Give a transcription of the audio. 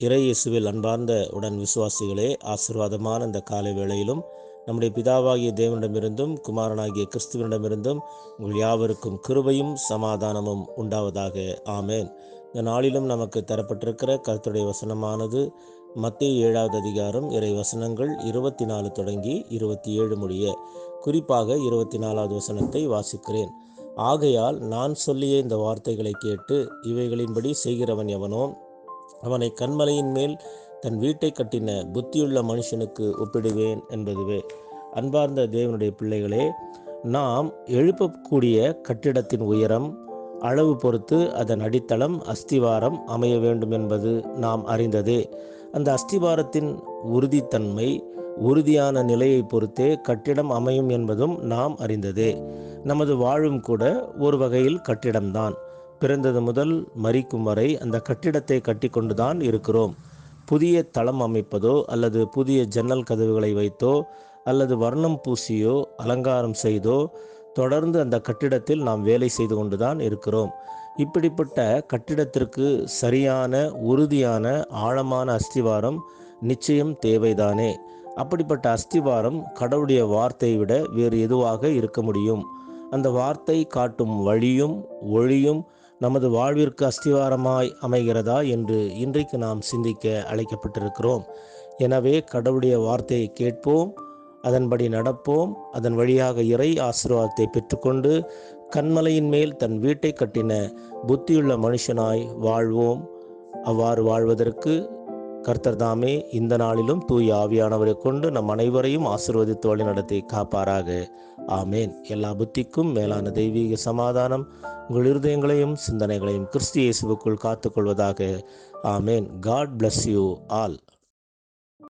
இறை இயேசுவில் அன்பார்ந்த உடன் விசுவாசிகளே ஆசீர்வாதமான இந்த காலை வேளையிலும் நம்முடைய பிதாவாகிய தேவனிடமிருந்தும் குமாரனாகிய கிறிஸ்துவனிடமிருந்தும் உங்கள் யாவருக்கும் கிருபையும் சமாதானமும் உண்டாவதாக. ஆமேன். இந்த நாளிலும் நமக்கு தரப்பட்டிருக்கிற கருத்துடைய வசனமானது மத்திய ஏழாவது அதிகாரம் இறை வசனங்கள் இருபத்தி நாலு தொடங்கி இருபத்தி ஏழு முடிய குறிப்பாக இருபத்தி நாலாவது வசனத்தை வாசிக்கிறேன். ஆகையால் நான் சொல்லிய இந்த வார்த்தைகளை கேட்டு இவைகளின்படி செய்கிறவன் எவனோ அவனை கண்மலையின் மேல் தன் வீட்டை கட்டின புத்தியுள்ள மனுஷனுக்கு ஒப்பிடுவேன் என்பதுவே. அன்பார்ந்த தேவனுடைய பிள்ளைகளே நாம் எழுப்பக்கூடிய கட்டிடத்தின் உயரம் அளவு பொறுத்து அதன் அடித்தளம் அஸ்திவாரம் அமைய வேண்டும் என்பது நாம் அறிந்ததே. அந்த அஸ்திவாரத்தின் உறுதித்தன்மை உறுதியான நிலையை பொறுத்தே கட்டிடம் அமையும் என்பதும் நாம் அறிந்ததே. நமது வாழும் கூட ஒரு வகையில் கட்டிடம்தான். பிறந்தது முதல் மறிக்கும் வரை அந்த கட்டிடத்தை கட்டி கொண்டுதான் இருக்கிறோம். புதிய தளம் அமைப்பதோ அல்லது புதிய ஜன்னல் கதவுகளை வைத்தோ அல்லது வர்ணம் பூசியோ அலங்காரம் செய்தோ தொடர்ந்து அந்த கட்டிடத்தில் நாம் வேலை செய்து கொண்டுதான் இருக்கிறோம். இப்படிப்பட்ட கட்டிடத்திற்கு சரியான உறுதியான ஆழமான அஸ்திவாரம் நிச்சயம் தேவைதானே. அப்படிப்பட்ட அஸ்திவாரம் கடவுளுடைய வார்த்தையை விட வேறு எதுவாக இருக்க முடியும்? அந்த வார்த்தை காட்டும் வழியும் ஒளியும் நமது வாழ்விற்கு அஸ்திவாரமாய் அமைகிறதா என்று இன்றைக்கு நாம் சிந்திக்க அழைக்கப்பட்டிருக்கிறோம். எனவே கடவுளுடைய வார்த்தையை கேட்போம் அதன்படி நடப்போம் அதன் வழியாக இறை ஆசீர்வாதத்தை பெற்றுக்கொண்டு கண்மலையின் மேல் தன் வீட்டை கட்டின புத்தியுள்ள மனுஷனாய் வாழ்வோம். அவ்வாறு வாழ்வதற்கு கர்த்தர் தாமே இந்த நாளிலும் தூய் ஆவியானவரை கொண்டு நம் அனைவரையும் ஆசிர்வதித்து வழி நடத்தி காப்பாராக. ஆமேன். எல்லா புத்திக்கும் மேலான தெய்வீக சமாதானம் உங்கள் இருதயங்களையும் சிந்தனைகளையும் கிறிஸ்து இயேசுவுக்குள் காத்துக்கொள்வதாக. ஆமேன். God bless you all